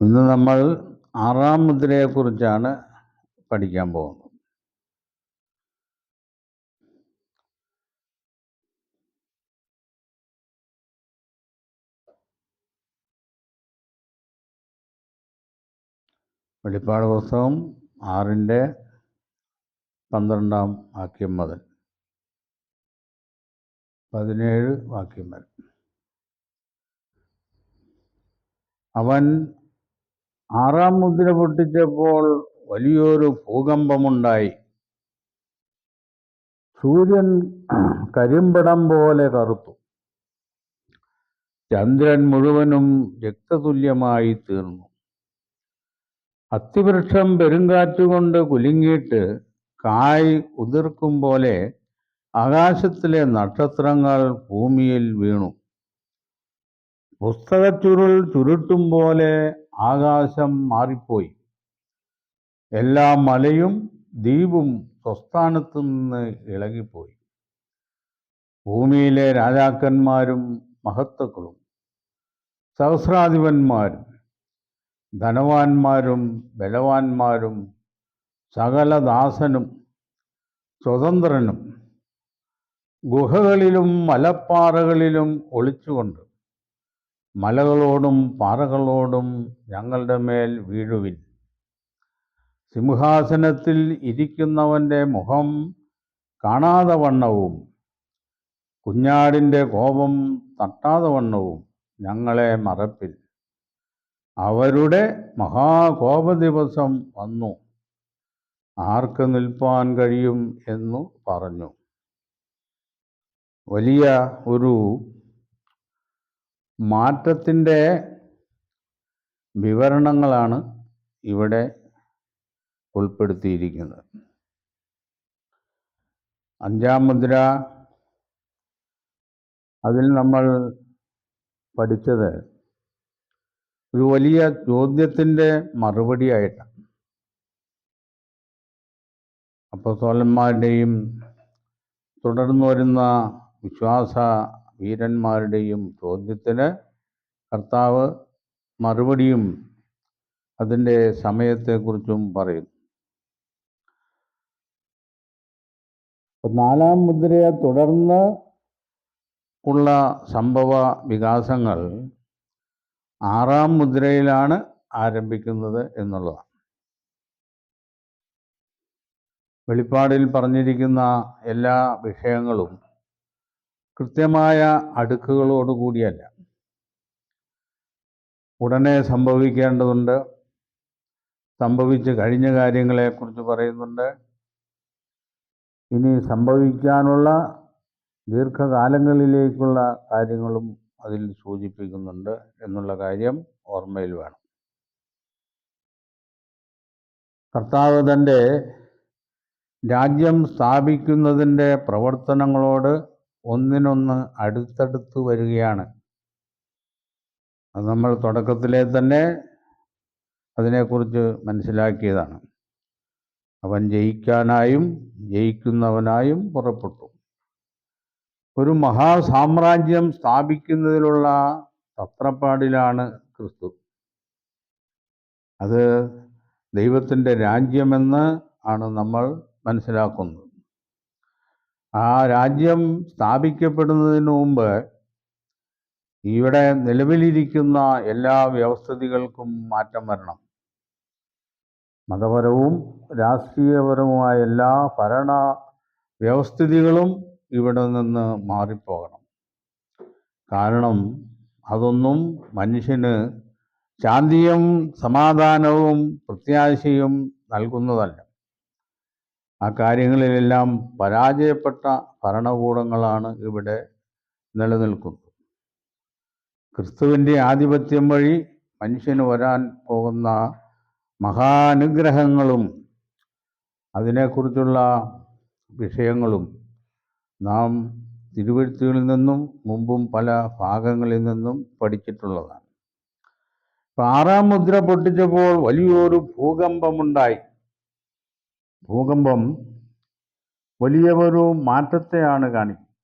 ഇന്ന് നമ്മൾ ആറാം മുദ്രയെക്കുറിച്ചാണ് പഠിക്കാൻ പോകുന്നത്. വെളിപ്പാട് പുസ്തകം ആറിന്റെ പന്ത്രണ്ടാം വാക്യം മുതൽ പതിനേഴ് വാക്യം വരെ. അവൻ ആറാം മുദ്ര പൊട്ടിച്ചപ്പോൾ വലിയൊരു ഭൂകമ്പമുണ്ടായി. സൂര്യൻ കരിമ്പടം പോലെ കറുത്തു. ചന്ദ്രൻ മുഴുവനും രക്തതുല്യമായി തീർന്നു. അത്തിവൃക്ഷം പെരുങ്കാറ്റുകൊണ്ട് കുലുങ്ങിയിട്ട് കായ് ഉതിർക്കും പോലെ ആകാശത്തിലെ നക്ഷത്രങ്ങൾ ഭൂമിയിൽ വീണു. പുസ്തകച്ചുരുൾ ചുരുട്ടും പോലെ ആകാശം മാറിപ്പോയി. എല്ലാ മലയും ദ്വീപും സ്വസ്ഥാനത്തു നിന്ന് ഇളകിപ്പോയി. ഭൂമിയിലെ രാജാക്കന്മാരും മഹത്തുക്കളും സഹസ്രാധിപന്മാരും ധനവാന്മാരും ബലവാന്മാരും സകലദാസനും സ്വതന്ത്രനും ഗുഹകളിലും മലപ്പാറകളിലും ഒളിച്ചുകൊണ്ട് മലകളോടും പാറകളോടും ഞങ്ങളുടെ മേൽ വീഴുവിൻ. സിംഹാസനത്തിൽ ഇരിക്കുന്നവന്റെ മുഖം കാണാതെ വണ്ണവും കുഞ്ഞാടിന്റെ കോപം തട്ടാതെ വണ്ണവും ഞങ്ങളെ മറപ്പിൽ അവരുടെ മഹാകോപ ദിവസം വന്നു. ആർക്ക് നിൽപ്പാൻ കഴിയും എന്നു പറഞ്ഞു. വലിയ ഒരു മാറ്റത്തിന്റെ വിവരണങ്ങളാണ് ഇവിടെ ഉൾപ്പെടുത്തിയിരിക്കുന്നത്. അഞ്ചാം മുദ്ര അതിൽ നമ്മൾ പഠിച്ചത് ഒരു വലിയ ചോദ്യത്തിന്റെ മറുപടിയായിട്ടാണ്. അപ്പസ്തോലന്മാരുടെയും തുടർന്നു വരുന്ന വിശ്വാസ വീരന്മാരുടെയും ചോദ്യത്തിന് കർത്താവ് മറുപടിയും അതിന്റെ സമയത്തെക്കുറിച്ചും പറയും നാലാം മുദ്രയെ തുടർന്ന് ഉള്ള സംഭവ വികാസങ്ങൾ ആറാം മുദ്രയിലാണ് ആരംഭിക്കുന്നത് എന്നുള്ളതാണ്. വെളിപ്പാടിൽ പറഞ്ഞിരിക്കുന്ന എല്ലാ വിഷയങ്ങളും കൃത്യമായ അടുക്കുകളോടുകൂടിയല്ല ഉടനെ സംഭവിക്കേണ്ടതുണ്ട്. സംഭവിച്ച് കഴിഞ്ഞ കാര്യങ്ങളെക്കുറിച്ച് പറയുന്നുണ്ട്. ഇനി സംഭവിക്കാനുള്ള ദീർഘകാലങ്ങളിലേക്കുള്ള കാര്യങ്ങളും അതിൽ സൂചിപ്പിക്കുന്നുണ്ട് എന്നുള്ള കാര്യം ഓർമ്മയിൽ വേണം. കർത്താവ് തന്റെ രാജ്യം സ്ഥാപിക്കുന്നതിന്റെ പ്രവർത്തനങ്ങളോട് ഒന്നിനൊന്ന് അടുത്തടുത്ത് വരികയാണ്. അത് നമ്മൾ തുടക്കത്തിലെ തന്നെ അതിനെക്കുറിച്ച് മനസ്സിലാക്കിയതാണ്. അവൻ ജയിക്കാനായും ജയിക്കുന്നവനായും പുറപ്പെട്ടു. ഒരു മഹാസാമ്രാജ്യം സ്ഥാപിക്കുന്നതിലുള്ള തത്രപ്പാടിലാണ് ക്രിസ്തു. അത് ദൈവത്തിന്റെ രാജ്യമെന്ന് ആണ് നമ്മൾ മനസ്സിലാക്കുന്നത്. ആ രാജ്യം സ്ഥാപിക്കപ്പെടുന്നതിന് മുമ്പ് ഇവിടെ നിലവിലിരിക്കുന്ന എല്ലാ വ്യവസ്ഥിതികൾക്കും മാറ്റം വരണം. മതപരവും രാഷ്ട്രീയപരവുമായ എല്ലാ ഭരണ വ്യവസ്ഥിതികളും ഇവിടെ നിന്ന് മാറിപ്പോകണം. കാരണം അതൊന്നും മനുഷ്യന് ശാന്തിയും സമാധാനവും പ്രത്യാശയും നൽകുന്നതല്ല. ആ കാര്യങ്ങളിലെല്ലാം പരാജയപ്പെട്ട ഭരണകൂടങ്ങളാണ് ഇവിടെ നിലനിൽക്കുന്നത്. ക്രിസ്തുവിന്റെ ആധിപത്യം വഴി മനുഷ്യന് വരാൻ പോകുന്ന മഹാനുഗ്രഹങ്ങളും അതിനെക്കുറിച്ചുള്ള വിഷയങ്ങളും നാം തിരുവഴുത്തുകളിൽ നിന്നും മുമ്പും പല ഭാഗങ്ങളിൽ നിന്നും പഠിച്ചിട്ടുള്ളതാണ്. ആറാം മുദ്ര പൊട്ടിച്ചപ്പോൾ വലിയൊരു ഭൂകമ്പമുണ്ടായി. ഭൂകമ്പം വലിയ ഒരു മാറ്റത്തെയാണ് കാണിക്കുന്നത്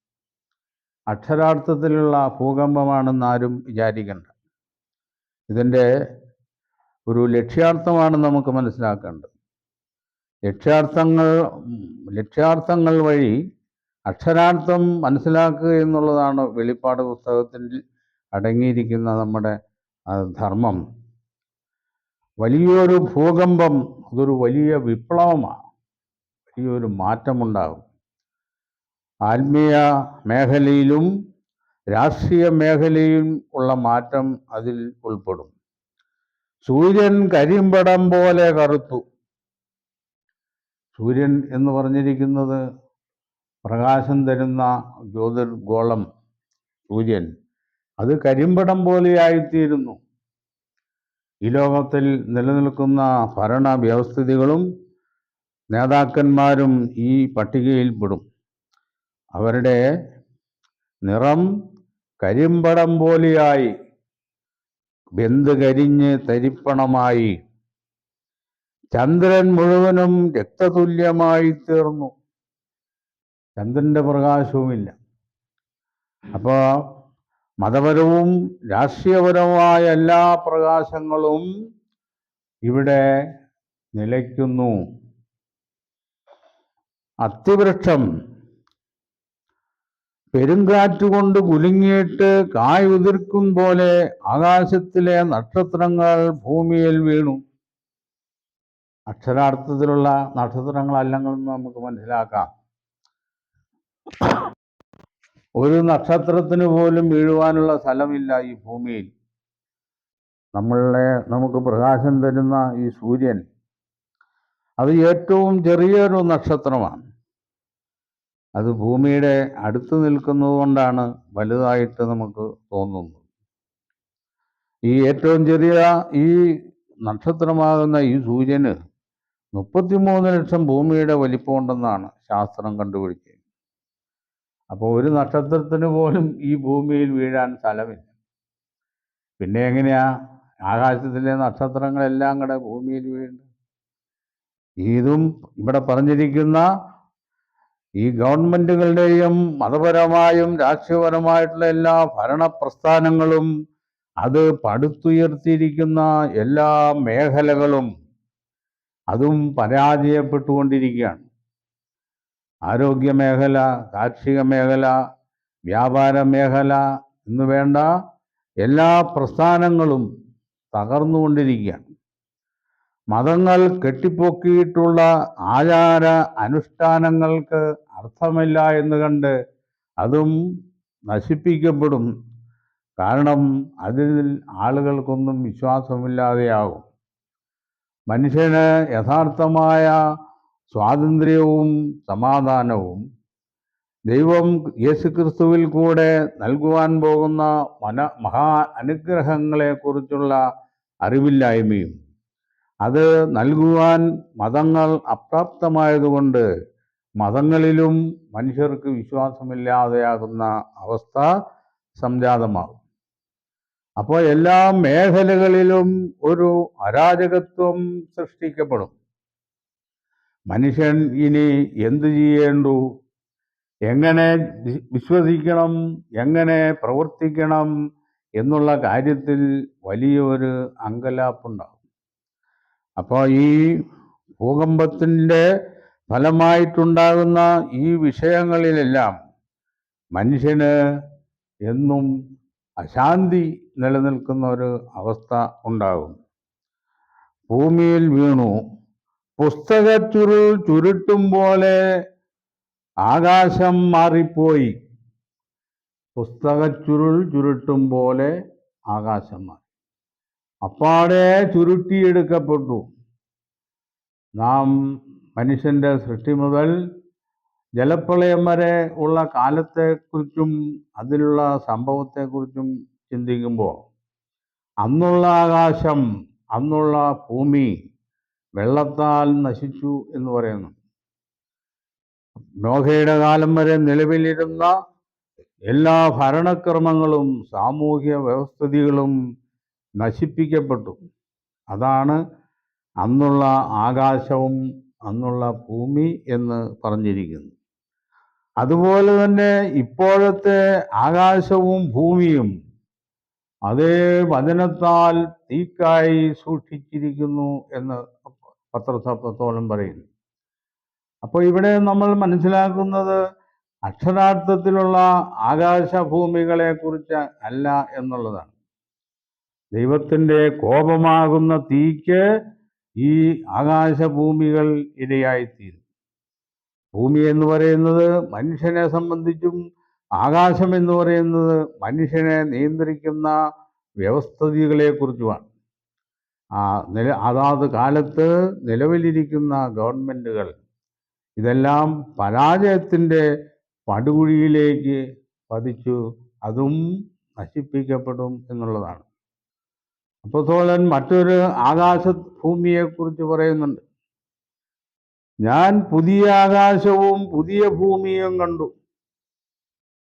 അക്ഷരാർത്ഥത്തിലുള്ള ഭൂകമ്പമാണെന്ന് ആരും വിചാരിക്കേണ്ട. ഇതിന്റെ ഒരു ലക്ഷ്യാർത്ഥമാണ് നമുക്ക് മനസ്സിലാക്കേണ്ടത്. ലക്ഷ്യാർത്ഥങ്ങൾ ലക്ഷ്യാർത്ഥങ്ങൾ വഴി അക്ഷരാർത്ഥം മനസ്സിലാക്കുക എന്നുള്ളതാണ് വെളിപ്പാട് പുസ്തകത്തിൽ അടങ്ങിയിരിക്കുന്ന നമ്മുടെ ധർമ്മം. വലിയൊരു ഭൂകമ്പം അതൊരു വലിയ വിപ്ലവമാണ്. വലിയൊരു മാറ്റമുണ്ടാകും. ആത്മീയ മേഖലയിലും രാഷ്ട്രീയ മേഖലയിലും ഉള്ള മാറ്റം അതിൽ ഉൾപ്പെടും. സൂര്യൻ കരിമ്പടം പോലെ കറുത്തു. സൂര്യൻ എന്ന് പറഞ്ഞിരിക്കുന്നത് പ്രകാശം തരുന്ന ജ്യോതിർഗോളം സൂര്യൻ. അത് കരിമ്പടം പോലെയായിത്തീരുന്നു. ഈ ലോകത്തിൽ നിലനിൽക്കുന്ന ഭരണ വ്യവസ്ഥിതികളും നേതാക്കന്മാരും ഈ പട്ടികയിൽപ്പെടും അവരുടെ നിറം കരിമ്പടം പോലെയായി. വെന്ത് കരിഞ്ഞ് തരിപ്പണമായി. ചന്ദ്രൻ മുഴുവനും രക്തതുല്യമായി തീർന്നു. ചന്ദ്രന്റെ പ്രകാശവുമില്ല. അപ്പോൾ മതപരവും രാഷ്ട്രീയപരവുമായ എല്ലാ പ്രകാശങ്ങളും ഇവിടെ നിലയ്ക്കുന്നു. അത്തിവൃക്ഷം. പെരുങ്കാറ്റുകൊണ്ട് കുലുങ്ങിയിട്ട് കായ് ഉതിർക്കും പോലെ ആകാശത്തിലെ നക്ഷത്രങ്ങൾ ഭൂമിയിൽ വീണു. അക്ഷരാർത്ഥത്തിലുള്ള നക്ഷത്രങ്ങളല്ലെന്ന് നമുക്ക് മനസ്സിലാക്കാം. ഒരു നക്ഷത്രത്തിന് പോലും വീഴുവാനുള്ള സ്ഥലമില്ല ഈ ഭൂമിയിൽ. നമ്മളെ നമുക്ക് പ്രകാശം തരുന്ന ഈ സൂര്യൻ. അത് ഏറ്റവും ചെറിയൊരു നക്ഷത്രമാണ്. അത് ഭൂമിയുടെ അടുത്ത് നിൽക്കുന്നതുകൊണ്ടാണ് വലുതായിട്ട് നമുക്ക് തോന്നുന്നത്. ഈ ഏറ്റവും ചെറിയ ഈ നക്ഷത്രമാകുന്ന ഈ സൂര്യന് മുപ്പത്തിമൂന്ന് ലക്ഷം ഭൂമിയുടെ വലിപ്പമുണ്ടെന്നാണ് ശാസ്ത്രം കണ്ടുപിടിച്ചത്. അപ്പോൾ ഒരു നക്ഷത്രത്തിന് പോലും ഈ ഭൂമിയിൽ വീഴാൻ സ്ഥലമില്ല. പിന്നെ എങ്ങനെയാ? ആകാശത്തിലെ നക്ഷത്രങ്ങളെല്ലാം കൂടെ ഭൂമിയിൽ വീഴുന്നത്? ഇതും ഇവിടെ പറഞ്ഞിരിക്കുന്ന ഈ ഗവൺമെന്റുകളുടെയും മതപരമായും രാഷ്ട്രീയപരമായിട്ടുള്ള എല്ലാ ഭരണപ്രസ്ഥാനങ്ങളും അത് പടുത്തുയർത്തിയിരിക്കുന്ന എല്ലാ മേഖലകളും അതും പരാജയപ്പെട്ടുകൊണ്ടിരിക്കുകയാണ്. ആരോഗ്യ മേഖല കാർഷിക മേഖല വ്യാപാര മേഖല എന്നുവേണ്ട എല്ലാ പ്രസ്ഥാനങ്ങളും തകർന്നുകൊണ്ടിരിക്കുകയാണ്. മതങ്ങൾ കെട്ടിപ്പൊക്കിയിട്ടുള്ള ആചാര അനുഷ്ഠാനങ്ങൾക്ക് അർത്ഥമില്ല എന്ന് കണ്ട് അതും നശിപ്പിക്കപ്പെടും. കാരണം അതിൽ ആളുകൾക്കൊന്നും വിശ്വാസമില്ലാതെയാകും. മനുഷ്യന് യഥാർത്ഥമായ സ്വാതന്ത്ര്യവും സമാധാനവും ദൈവം യേശുക്രിസ്തുവിൽ കൂടെ നൽകുവാൻ പോകുന്ന മന മഹാ അനുഗ്രഹങ്ങളെക്കുറിച്ചുള്ള അറിവില്ലായ്മയും അത് നൽകുവാൻ മതങ്ങൾ അപ്രാപ്തമായതുകൊണ്ട് മതങ്ങളിലും മനുഷ്യർക്ക് വിശ്വാസമില്ലാതെയാകുന്ന അവസ്ഥ സംജാതമാകും. അപ്പോൾ എല്ലാ മേഖലകളിലും ഒരു അരാജകത്വം സൃഷ്ടിക്കപ്പെടും. മനുഷ്യൻ ഇനി എന്തു ചെയ്യേണ്ടു? എങ്ങനെ വിശ്വസിക്കണം? എങ്ങനെ പ്രവർത്തിക്കണം? എന്നുള്ള കാര്യത്തിൽ വലിയൊരു അങ്കലാപ്പുണ്ടാകും. അപ്പോൾ ഈ ഭൂകമ്പത്തിന്റെ ഫലമായിട്ടുണ്ടാകുന്ന ഈ വിഷയങ്ങളിലെല്ലാം മനുഷ്യന് എന്നും അശാന്തി നിലനിൽക്കുന്ന ഒരു അവസ്ഥ ഉണ്ടാകും. ഭൂമിയിൽ വീണു. പുസ്തക ചുരുൾ ചുരുട്ടും പോലെ ആകാശം മാറിപ്പോയി. പുസ്തക ചുരുൾ ചുരുട്ടും പോലെ ആകാശം മാറി. അപ്പാടെ ചുരുട്ടിയെടുക്കപ്പെട്ടു. നാം മനുഷ്യന്റെ സൃഷ്ടി മുതൽ ജലപ്രളയം വരെ ഉള്ള കാലത്തെക്കുറിച്ചും അതിലുള്ള സംഭവത്തെക്കുറിച്ചും ചിന്തിക്കുമ്പോൾ അന്നുള്ള ആകാശം അന്നുള്ള ഭൂമി വെള്ളത്താൽ നശിച്ചു എന്ന് പറയുന്നു. നോഹയുടെ കാലം വരെ നിലവിലിരുന്ന എല്ലാ ഭരണക്രമങ്ങളും സാമൂഹ്യ വ്യവസ്ഥിതികളും നശിപ്പിക്കപ്പെട്ടു. അതാണ് അന്നുള്ള ആകാശവും അന്നുള്ള ഭൂമി എന്ന് പറഞ്ഞിരിക്കുന്നു. അതുപോലെ തന്നെ ഇപ്പോഴത്തെ ആകാശവും ഭൂമിയും അതേ വചനത്താൽ തീക്കായി സൂക്ഷിച്ചിരിക്കുന്നു എന്ന് പത്രസപ്പത്തോളം പറയുന്നു. അപ്പോൾ ഇവിടെ നമ്മൾ മനസ്സിലാക്കുന്നത് അക്ഷരാർത്ഥത്തിലുള്ള ആകാശഭൂമികളെക്കുറിച്ച് അല്ല എന്നുള്ളതാണ്. ദൈവത്തിന്റെ കോപമാകുന്ന തീക്ക് ഈ ആകാശഭൂമികൾ ഇരയായിത്തീരും. ഭൂമി എന്ന് പറയുന്നത് മനുഷ്യനെ സംബന്ധിച്ചും ആകാശം എന്ന് പറയുന്നത് മനുഷ്യനെ നിയന്ത്രിക്കുന്ന വ്യവസ്ഥിതികളെ കുറിച്ചുമാണ് ആ നില അതാത് കാലത്ത് നിലവിലിരിക്കുന്ന ഗവൺമെന്റുകൾ ഇതെല്ലാം പരാജയത്തിന്റെ പടുകുഴിയിലേക്ക് പതിച്ചു അതും നശിപ്പിക്കപ്പെടും എന്നുള്ളതാണ്. അപ്പോസ്തലൻ മറ്റൊരു ആകാശ ഭൂമിയെക്കുറിച്ച് പറയുന്നുണ്ട്. ഞാൻ പുതിയ ആകാശവും പുതിയ ഭൂമിയും കണ്ടു.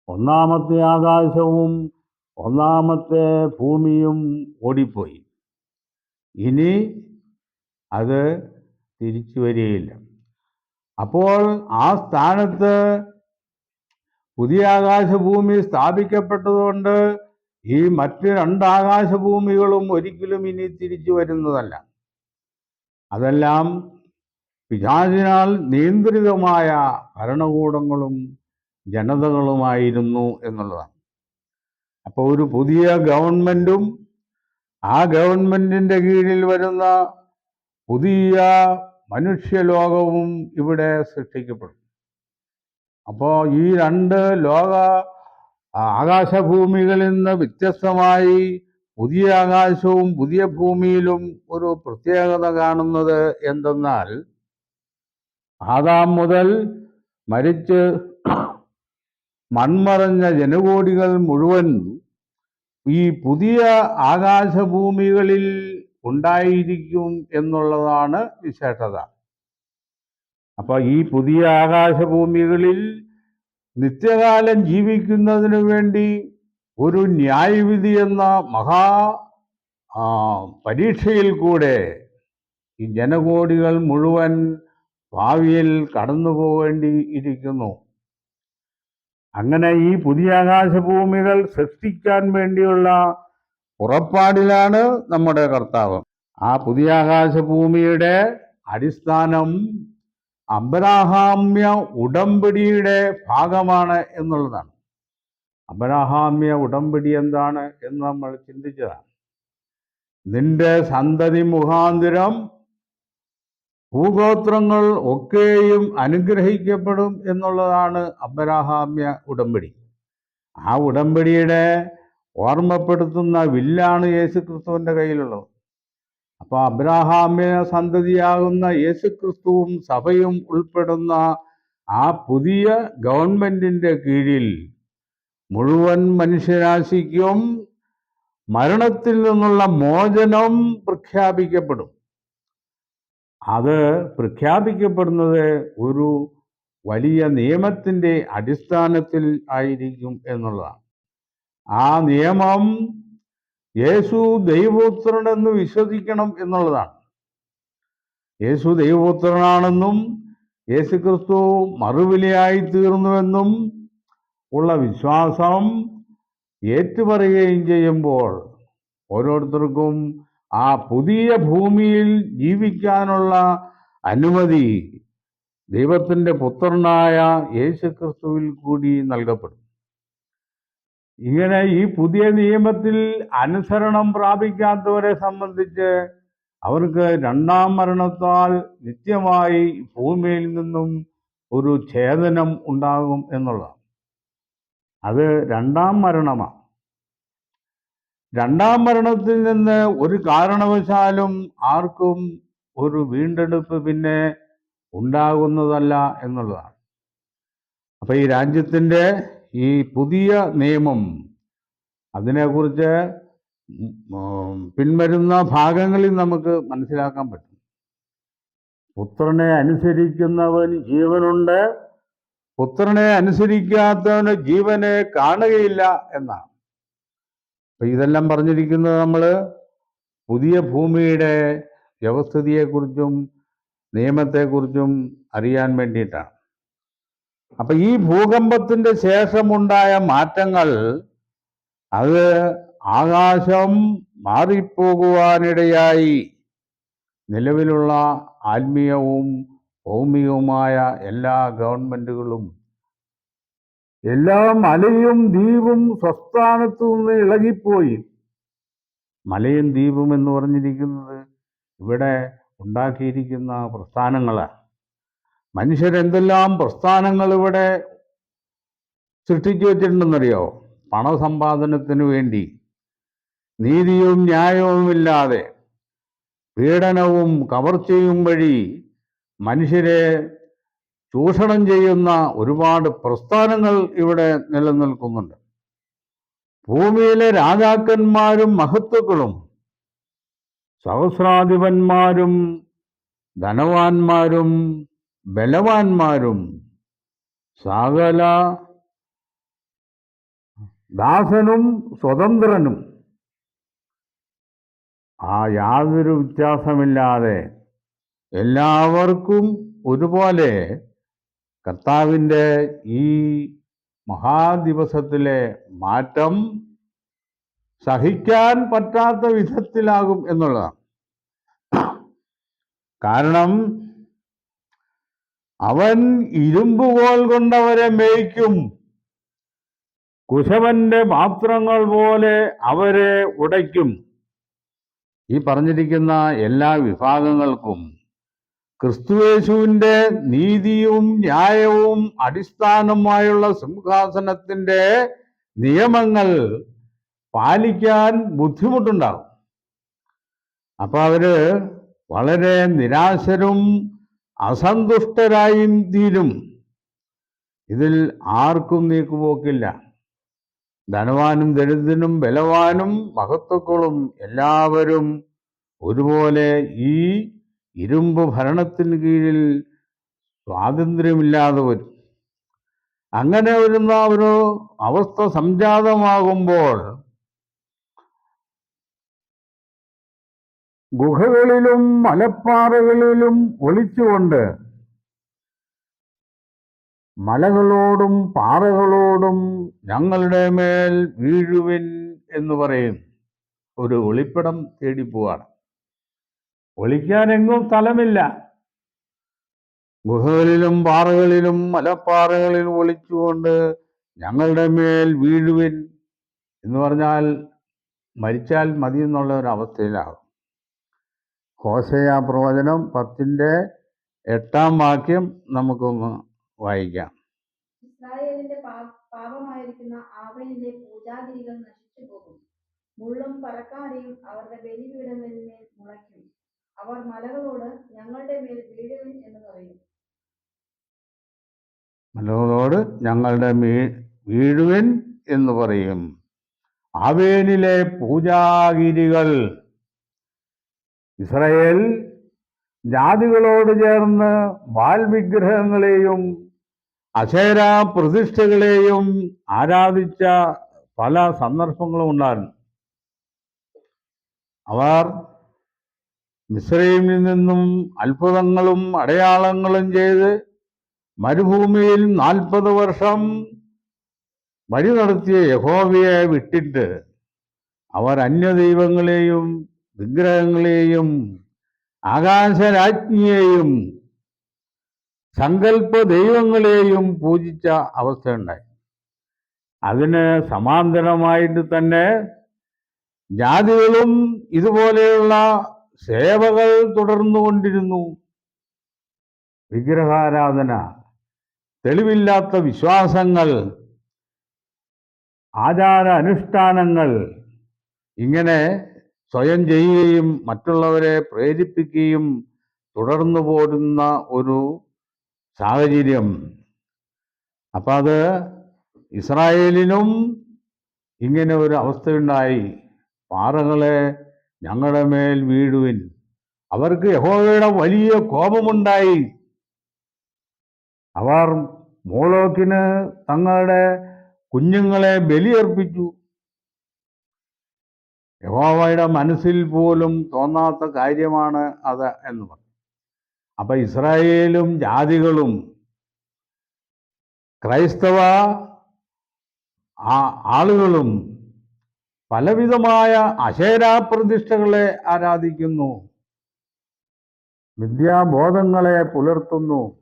ഒന്നാമത്തെ ആകാശവും ഒന്നാമത്തെ ഭൂമിയും ഓടിപ്പോയി. ഇനി അത് തിരിച്ചു വരികയില്ല. അപ്പോൾ ആ സ്ഥാനത്ത് പുതിയ ആകാശഭൂമി സ്ഥാപിക്കപ്പെട്ടതുകൊണ്ട് ഈ മറ്റ് രണ്ടാകാശഭൂമികളും ഒരിക്കലും ഇനി തിരിച്ചു വരുന്നതല്ല. അതെല്ലാം പിശാചിനാൽ നിയന്ത്രിതമായ ഭരണകൂടങ്ങളും ജനതകളുമായിരുന്നു എന്നുള്ളതാണ്. അപ്പോൾ ഒരു പുതിയ ഗവൺമെന്റും ആ ഗവൺമെന്റിന്റെ കീഴിൽ വരുന്ന പുതിയ മനുഷ്യലോകവും ഇവിടെ സൃഷ്ടിക്കപ്പെടും. അപ്പോൾ ഈ രണ്ട് ലോക ആകാശഭൂമികളിൽ നിന്ന് വ്യത്യസ്തമായി പുതിയ ആകാശവും പുതിയ ഭൂമിയിലും ഒരു പ്രത്യേകത കാണുന്നത് എന്തെന്നാൽ ആദാം മുതൽ മരിച്ച് മൺമറഞ്ഞ ജനകോടികൾ മുഴുവൻ ഈ പുതിയ ആകാശഭൂമികളിൽ ഉണ്ടായിരിക്കും എന്നുള്ളതാണ് വിശേഷത. അപ്പോൾ ഈ പുതിയ ആകാശഭൂമികളിൽ നിത്യകാലം ജീവിക്കുന്നതിനു വേണ്ടി ഒരു ന്യായവിധി എന്ന മഹാ പരീക്ഷയിൽ കൂടെ ഈ ജനകോടികൾ മുഴുവൻ ഭാവിയിൽ കടന്നു പോകേണ്ടി ഇരിക്കുന്നു അങ്ങനെ ഈ പുതിയ ആകാശഭൂമികൾ സൃഷ്ടിക്കാൻ വേണ്ടിയുള്ള പുറപ്പാടിലാണ് നമ്മുടെ കർത്താവ്. ആ പുതിയ ആകാശഭൂമിയുടെ അടിസ്ഥാനം അബ്രാഹാമ്യ ഉടമ്പടിയുടെ ഭാഗമാണ് എന്നുള്ളതാണ്. അബ്രാഹാമ്യ ഉടമ്പടി എന്താണ് എന്ന് നമ്മൾ ചിന്തിച്ചതാണ്. നിന്റെ സന്തതി മുഖാന്തരം ഭൂഗോത്രങ്ങൾ ഒക്കെയും അനുഗ്രഹിക്കപ്പെടും എന്നുള്ളതാണ് അബ്രാഹാമ്യ ഉടമ്പടി. ആ ഉടമ്പടിയുടെ ഓർമ്മപ്പെടുത്തുന്ന വില്ലാണ് യേശുക്രിസ്തുവിന്റെ കയ്യിലുള്ളത്. അപ്പോൾ അബ്രാഹാമിന് സന്തതിയാകുന്ന യേശുക്രിസ്തുവും സഭയും ഉൾപ്പെടുന്ന ആ പുതിയ ഗവൺമെന്റിന്റെ കീഴിൽ മുഴുവൻ മനുഷ്യരാശിക്കും മരണത്തിൽ നിന്നുള്ള മോചനം പ്രഖ്യാപിക്കപ്പെടും. അത് പ്രഖ്യാപിക്കപ്പെടുന്നത് ഒരു വലിയ നിയമത്തിന്റെ അടിസ്ഥാനത്തിൽ ആയിരിക്കും എന്നുള്ളതാണ്. ആ നിയമം യേശു ദൈവപുത്രനെന്ന് വിശ്വസിക്കണം എന്നുള്ളതാണ്. യേശു ദൈവപുത്രനാണെന്നും യേശു ക്രിസ്തു മറുവിലയായി തീർന്നുവെന്നും ഉള്ള വിശ്വാസം ഏറ്റുപറയുകയും ചെയ്യുമ്പോൾ ഓരോരുത്തർക്കും ആ പുതിയ ഭൂമിയിൽ ജീവിക്കാനുള്ള അനുമതി ദൈവത്തിന്റെ പുത്രനായ യേശു ക്രിസ്തുവിൽ കൂടി നൽകപ്പെടും. ഇങ്ങനെ ഈ പുതിയ നിയമത്തിൽ അനുസരണം പ്രാപിക്കാത്തവരെ സംബന്ധിച്ച് അവർക്ക് രണ്ടാം മരണത്താൽ നിത്യമായി ഭൂമിയിൽ നിന്നും ഒരു ഛേദനം ഉണ്ടാകും എന്നുള്ളതാണ്. അത് രണ്ടാം മരണമാണ്. രണ്ടാം മരണത്തിൽ നിന്ന് ഒരു കാരണവശാലും ആർക്കും ഒരു വീണ്ടെടുപ്പ് പിന്നെ ഉണ്ടാകുന്നതല്ല എന്നുള്ളതാണ്. അപ്പൊ ഈ രാജ്യത്തിന്റെ ഈ പുതിയ നിയമം അതിനെക്കുറിച്ച് പിൻവരുന്ന ഭാഗങ്ങളിൽ നമുക്ക് മനസ്സിലാക്കാൻ പറ്റും. പുത്രനെ അനുസരിക്കുന്നവൻ ജീവനുണ്ട്. പുത്രനെ അനുസരിക്കാത്തവന് ജീവനെ കാണുകയില്ല എന്നാണ്. അപ്പൊ ഇതെല്ലാം പറഞ്ഞിരിക്കുന്നത് നമ്മൾ പുതിയ ഭൂമിയുടെ വ്യവസ്ഥിതിയെക്കുറിച്ചും നിയമത്തെക്കുറിച്ചും അറിയാൻ വേണ്ടിയിട്ടാണ്. അപ്പൊ ഈ ഭൂകമ്പത്തിന്റെ ശേഷമുണ്ടായ മാറ്റങ്ങൾ അത് ആകാശം മാറിപ്പോകുവാനിടയായി നിലവിലുള്ള ആത്മീയവും ഭൗമികവുമായ എല്ലാ ഗവൺമെന്റുകളും എല്ലാ മലയും ദ്വീപും സ്വസ്ഥാനത്തു നിന്ന് ഇളകിപ്പോയി. മലയും ദ്വീപും എന്ന് പറഞ്ഞിരിക്കുന്നത് ഇവിടെ ഉണ്ടാക്കിയിരിക്കുന്ന പ്രസ്ഥാനങ്ങളാണ്. മനുഷ്യരെന്തെല്ലാം പ്രസ്ഥാനങ്ങൾ ഇവിടെ സൃഷ്ടിച്ചു വെച്ചിട്ടുണ്ടെന്നറിയോ പണസമ്പാദനത്തിനു വേണ്ടി നീതിയും ന്യായവുമില്ലാതെ പീഡനവും കവർച്ചയും വഴി മനുഷ്യരെ ചൂഷണം ചെയ്യുന്ന ഒരുപാട് പ്രസ്ഥാനങ്ങൾ ഇവിടെ നിലനിൽക്കുന്നുണ്ട്. ഭൂമിയിലെ രാജാക്കന്മാരും മഹത്തുക്കളും സഹസ്രാധിപന്മാരും ധനവാന്മാരും ബലവാന്മാരും സകല ദാസനും സ്വതന്ത്രനും. ആ യാതൊരു വ്യത്യാസമില്ലാതെ എല്ലാവർക്കും ഒരുപോലെ കർത്താവിന്റെ ഈ മഹാദിവസത്തിലെ മാറ്റം സഹിക്കാൻ പറ്റാത്ത വിധത്തിലാകും എന്നുള്ളതാണ്. കാരണം അവൻ ഇരുമ്പുകോൽ കൊണ്ടവരെ മേയ്ക്കും. കുശവന്റെ പാത്രങ്ങൾ പോലെ അവരെ ഉടയ്ക്കും. ഈ പറഞ്ഞിരിക്കുന്ന എല്ലാ വിഭാഗങ്ങൾക്കും ക്രിസ്തുവേശുവിന്റെ നീതിയും ന്യായവും അടിസ്ഥാനമായുള്ള സിംഹാസനത്തിന്റെ നിയമങ്ങൾ പാലിക്കാൻ ബുദ്ധിമുട്ടുണ്ടാകും. അപ്പൊ അവർ വളരെ നിരാശരും അസന്തുഷ്ടരായും തീരും ഇതിൽ ആർക്കും നീക്കുപോക്കില്ല. ധനവാനും ദരിദ്രനും ബലവാനും മഹത്വക്കളും എല്ലാവരും ഒരുപോലെ ഈ ഇരുമ്പ് ഭരണത്തിന് കീഴിൽ സ്വാതന്ത്ര്യമില്ലാതെ വരും. അങ്ങനെ വരുന്ന ഒരു അവസ്ഥ സംജാതമാകുമ്പോൾ ഗുഹകളിലും മലപ്പാറകളിലും ഒളിച്ചുകൊണ്ട് മലകളോടും പാറകളോടും ഞങ്ങളുടെ മേൽ വീഴുവിൻ എന്ന് പറയും. ഒരു ഒളിപ്പിടം തേടി പോവാണ്. ഒളിക്കാനെങ്ങും സ്ഥലമില്ല. ഗുഹകളിലും പാറകളിലും മലപ്പാറകളിലും ഒളിച്ചുകൊണ്ട് ഞങ്ങളുടെ മേൽ വീഴുവിൻ എന്ന് പറഞ്ഞാൽ മരിച്ചാൽ മതി എന്നുള്ള ഒരു അവസ്ഥയിലാകും. ഹോസയ പ്രവചനം പത്തിന്റെ എട്ടാം വാക്യം നമുക്കൊന്ന് വായിക്കാം. ഇസ്രായേലിന്റെ പാപമായിരിക്കുന്ന ആവനിലെ പൂജാഗിരികൾ നശിച്ചു പോകും മുള്ളും പറക്കാരെയും അവരുടെ ബലിപീഠങ്ങളിന്മേൽ മുളയ്ക്കും. അവർ മലകളോട് ഞങ്ങളുടെ മേൽ വീഴുവിൻ എന്ന് പറയും. മലകളോട് ഞങ്ങളുടെ മീ വീഴുവൻ എന്ന് പറയും. ആവേനിലെ പൂജാഗിരികൾ ഇസ്രയേൽ ജാതികളോട് ചേർന്ന് ബാൽ വിഗ്രഹങ്ങളെയും പ്രതിഷ്ഠകളെയും ആരാധിച്ച പല സന്ദർഭങ്ങളും ഉണ്ടായിരുന്നു. അവർ മിശ്രൈമിൽ നിന്നും അത്ഭുതങ്ങളും അടയാളങ്ങളും ചെയ്ത് മരുഭൂമിയിൽ നാൽപ്പത് വർഷം വഴി നടത്തിയ യഹോവയെ വിട്ടിട്ട് അവർ അന്യദൈവങ്ങളെയും വിഗ്രഹങ്ങളെയും ആകാശരാജ്ഞിയെയും സങ്കല്പ ദൈവങ്ങളെയും പൂജിച്ച അവസ്ഥയുണ്ടായി. അതിന് സമാന്തരമായിട്ട് തന്നെ ജാതികളും ഇതുപോലെയുള്ള സേവകൾ തുടർന്നുകൊണ്ടിരുന്നു വിഗ്രഹാരാധന തെളിവില്ലാത്ത വിശ്വാസങ്ങൾ ആചാര അനുഷ്ഠാനങ്ങൾ ഇങ്ങനെ സ്വയം ചെയ്യുകയും മറ്റുള്ളവരെ പ്രേരിപ്പിക്കുകയും തുടർന്നു പോരുന്ന ഒരു സാഹചര്യം. അപ്പം അത് ഇസ്രായേലിനും ഇങ്ങനെ ഒരു അവസ്ഥയുണ്ടായി. പാറകളെ ഞങ്ങളുടെ മേൽ വീഴുവിൻ. അവർക്ക് യഹോവയുടെ വലിയ കോപമുണ്ടായി. അവർ മോളോക്കിന് തങ്ങളുടെ കുഞ്ഞുങ്ങളെ ബലിയർപ്പിച്ചു. യഹോവയുടെ മനസ്സിൽ പോലും തോന്നാത്ത കാര്യമാണ് അത് എന്ന് പറഞ്ഞു. അപ്പൊ ഇസ്രായേലും ജാതികളും ക്രൈസ്തവ ആളുകളും പലവിധമായ അശേരാപ്രതിഷ്ഠകളെ ആരാധിക്കുന്നു. വിദ്യാബോധങ്ങളെ പുലർത്തുന്നു.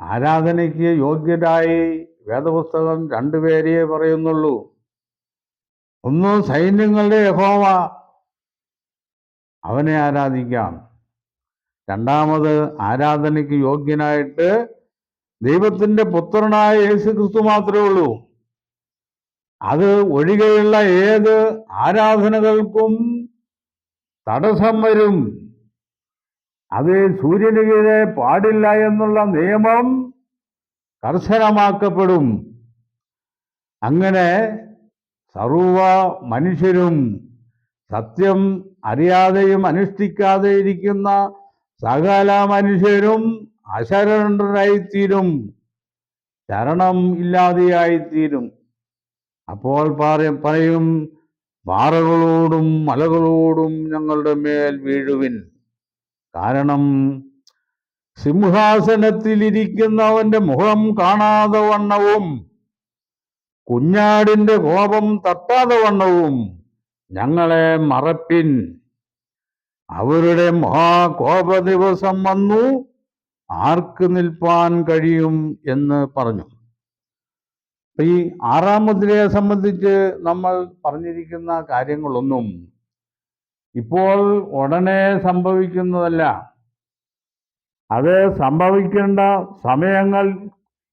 ആരാധനയ്ക്ക് യോഗ്യരായി വേദപുസ്തകം രണ്ടുപേരെയേ പറയുന്നുള്ളൂ. ഒന്ന് സൈന്യങ്ങളുടെ യഹോവ അവനെ ആരാധിക്കാം. രണ്ടാമത് ആരാധനയ്ക്ക് യോഗ്യനായിട്ട് ദൈവത്തിന്റെ പുത്രനായ യേശു ക്രിസ്തു മാത്രമേ ഉള്ളൂ. അത് ഒഴികെയുള്ള ഏത് ആരാധനകൾക്കും തടസ്സം വരും. അത് സൂര്യന് കീഴെ പാടില്ല എന്നുള്ള നിയമം കർശനമാക്കപ്പെടും. അങ്ങനെ സർവ മനുഷ്യരും സത്യം അറിയാതെയും അനുഷ്ഠിക്കാതെ ഇരിക്കുന്ന സകല മനുഷ്യരും അശരണരായിത്തീരും ശരണം ഇല്ലാതെയായിത്തീരും. അപ്പോൾ പറ- പറയും പാറകളോടും മലകളോടും ഞങ്ങളുടെ മേൽ വീഴുവിൻ. കാരണം സിംഹാസനത്തിലിരിക്കുന്നവന്റെ മുഖം കാണാതെ വണ്ണവും കുഞ്ഞാടിന്റെ കോപം തട്ടാതെ വണ്ണവും ഞങ്ങളെ മറപ്പിൻ. അവരുടെ മഹാകോപ ദിവസം വന്നു. ആർക്ക് നിൽപ്പാൻ കഴിയും എന്ന് പറഞ്ഞു. ഈ ആറാം മുദ്രയെ സംബന്ധിച്ച് നമ്മൾ പറഞ്ഞിരിക്കുന്ന കാര്യങ്ങളൊന്നും ഇപ്പോൾ ഉടനെ സംഭവിക്കുന്നതല്ല. അത് സംഭവിക്കേണ്ട സമയങ്ങൾ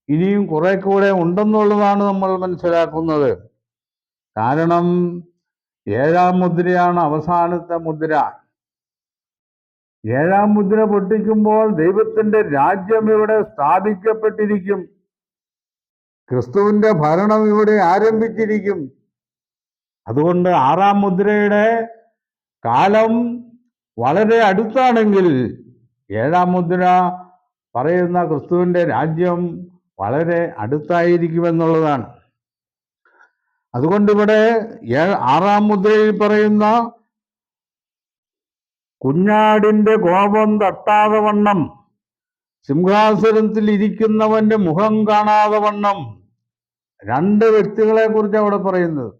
ഇനിയും കുറെ കൂടെ ഉണ്ടെന്നുള്ളതാണ് നമ്മൾ മനസ്സിലാക്കുന്നത്. കാരണം ഏഴാം മുദ്രയാണ് അവസാനത്തെ മുദ്ര. ഏഴാം മുദ്ര പൊട്ടിക്കുമ്പോൾ ദൈവത്തിന്റെ രാജ്യം ഇവിടെ സ്ഥാപിക്കപ്പെട്ടിരിക്കും. ക്രിസ്തുവിന്റെ ഭരണം ഇവിടെ ആരംഭിച്ചിരിക്കും. അതുകൊണ്ട് ആറാം മുദ്രയുടെ കാലം വളരെ അടുത്താണെങ്കിൽ ഏഴാം മുദ്ര പറയുന്ന ക്രിസ്തുവിന്റെ രാജ്യം വളരെ അടുത്തായിരിക്കുമെന്നുള്ളതാണ്. അതുകൊണ്ട് ഇവിടെ ആറാം മുദ്രയിൽ പറയുന്ന കുഞ്ഞാടിന്റെ കോപം തട്ടാതെ വണ്ണം സിംഹാസനത്തിൽ ഇരിക്കുന്നവന്റെ മുഖം കാണാതെ വണ്ണം രണ്ട് വ്യക്തികളെ കുറിച്ച് അവിടെ പറയുന്നത്.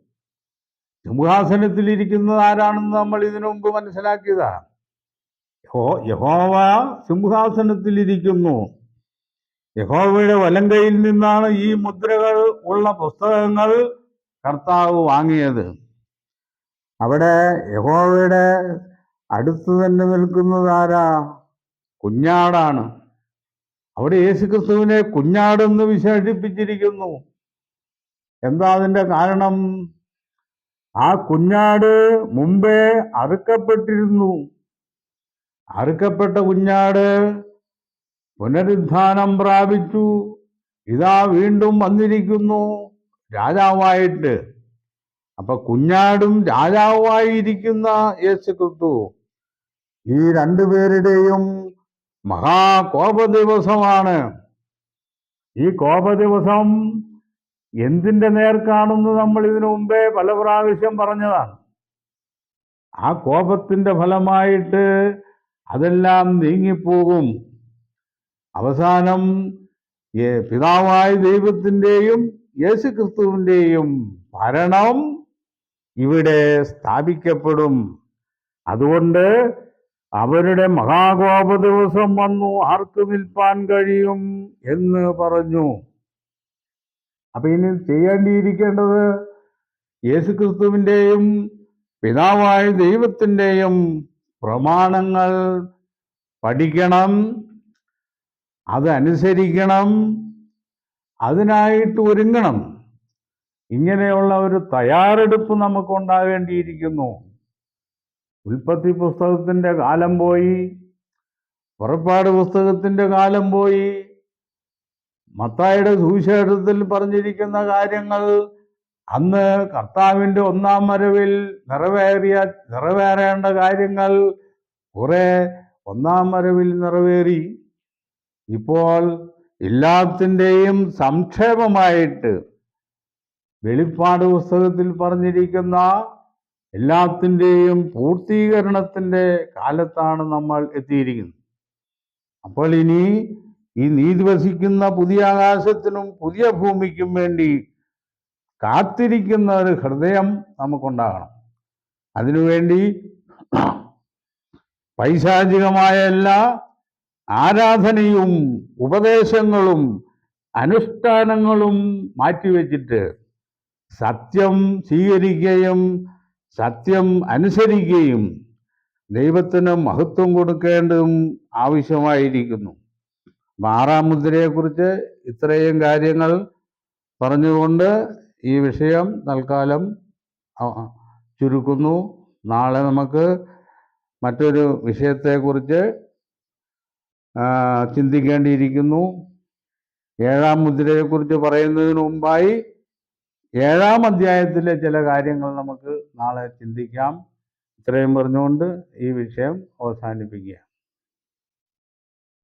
സിംഹാസനത്തിൽ ഇരിക്കുന്നത് ആരാണെന്ന് നമ്മൾ ഇതിനു മുമ്പ് മനസ്സിലാക്കിയതാ. യഹോ യഹോവ സിംഹാസനത്തിൽ ഇരിക്കുന്നു. യഹോവയുടെ വലങ്കയിൽ നിന്നാണ് ഈ മുദ്രകൾ ഉള്ള പുസ്തകങ്ങൾ കർത്താവ് വാങ്ങിയത്. അവിടെ യഹോവയുടെ അടുത്ത് തന്നെ നിൽക്കുന്നതാരാ കുഞ്ഞാടാണ്. അവിടെ യേശുക്രിസ്തുവിനെ കുഞ്ഞാടെന്ന് വിശേഷിപ്പിച്ചിരിക്കുന്നു. എന്താ അതിന്റെ കാരണം? ആ കുഞ്ഞാട് മുമ്പേ അറുക്കപ്പെട്ടിരുന്നു. അറുക്കപ്പെട്ട കുഞ്ഞാട് പുനരുദ്ധാനം പ്രാപിച്ചു. ഇതാ വീണ്ടും വന്നിരിക്കുന്നു. രാജാവായിട്ട്. അപ്പൊ കുഞ്ഞാടും രാജാവായിരിക്കുന്ന യേശു ക്രിസ്തു ഈ രണ്ടുപേരുടെയും മഹാകോപ ദിവസമാണ് ഈ കോപ ദിവസം എന്തിന്റെ നേർക്കാണെന്ന് നമ്മൾ ഇതിനു മുമ്പേ പല പ്രാവശ്യം പറഞ്ഞതാണ്. ആ കോപത്തിന്റെ ഫലമായിട്ട് അതെല്ലാം നീങ്ങിപ്പോകും. അവസാനം പിതാവായ ദൈവത്തിന്റെയും യേശു ക്രിസ്തുവിന്റെയും ഭരണം ഇവിടെ സ്ഥാപിക്കപ്പെടും. അതുകൊണ്ട് അവരുടെ മഹാകോപ ദിവസം വന്നു ആർക്ക് നിൽപ്പാൻ കഴിയും എന്ന് പറഞ്ഞു. അപ്പൊ ഇനി ചെയ്യേണ്ടിയിരിക്കേണ്ടത് യേശുക്രിസ്തുവിന്റെയും പിതാവായ ദൈവത്തിന്റെയും പ്രമാണങ്ങൾ പഠിക്കണം. അതനുസരിക്കണം അതിനായിട്ട് ഒരുങ്ങണം. ഇങ്ങനെയുള്ള ഒരു തയ്യാറെടുപ്പ് നമുക്കുണ്ടാകേണ്ടിയിരിക്കുന്നു. ഉൽപ്പത്തി പുസ്തകത്തിന്റെ കാലം പോയി പുറപ്പാട് പുസ്തകത്തിന്റെ കാലം പോയി മത്തായുടെ സുവിശേഷത്തിൽ പറഞ്ഞിരിക്കുന്ന കാര്യങ്ങൾ അന്ന് കർത്താവിന്റെ ഒന്നാം വരവിൽ നിറവേറിയ നിറവേറേണ്ട കാര്യങ്ങൾ കുറെ ഒന്നാം വരവിൽ നിറവേറി. ഇപ്പോൾ എല്ലാത്തിന്റെയും സംക്ഷേപമായിട്ട് വെളിപ്പാട് പുസ്തകത്തിൽ പറഞ്ഞിരിക്കുന്ന എല്ലാത്തിന്റെയും പൂർത്തീകരണത്തിന്റെ കാലത്താണ് നമ്മൾ എത്തിയിരിക്കുന്നത്. അപ്പോൾ ഇനി ഈ നീതി വസിക്കുന്ന പുതിയ ആകാശത്തിനും പുതിയ ഭൂമിക്കും വേണ്ടി കാത്തിരിക്കുന്ന ഒരു ഹൃദയം നമുക്കുണ്ടാകണം. അതിനുവേണ്ടി പൈശാചികമായ എല്ലാ ആരാധനയും ഉപദേശങ്ങളും അനുഷ്ഠാനങ്ങളും മാറ്റിവെച്ചിട്ട് സത്യം സ്വീകരിക്കുകയും സത്യം അനുസരിക്കുകയും ദൈവത്തിന് മഹത്വം കൊടുക്കേണ്ടതും ആവശ്യമായിരിക്കുന്നു. ആറാം മുദ്രയെക്കുറിച്ച് ഇത്രയും കാര്യങ്ങൾ പറഞ്ഞുകൊണ്ട് ഈ വിഷയം തൽക്കാലം ചുരുക്കുന്നു. നാളെ നമുക്ക് മറ്റൊരു വിഷയത്തെക്കുറിച്ച് ചിന്തിക്കേണ്ടിയിരിക്കുന്നു. ഏഴാം മുദ്രയെക്കുറിച്ച് പറയുന്നതിന് മുമ്പായി ഏഴാം അധ്യായത്തിലെ ചില കാര്യങ്ങൾ നമുക്ക് നാളെ ചിന്തിക്കാം. ഇത്രയും പറഞ്ഞുകൊണ്ട് ഈ വിഷയം അവസാനിപ്പിക്കുക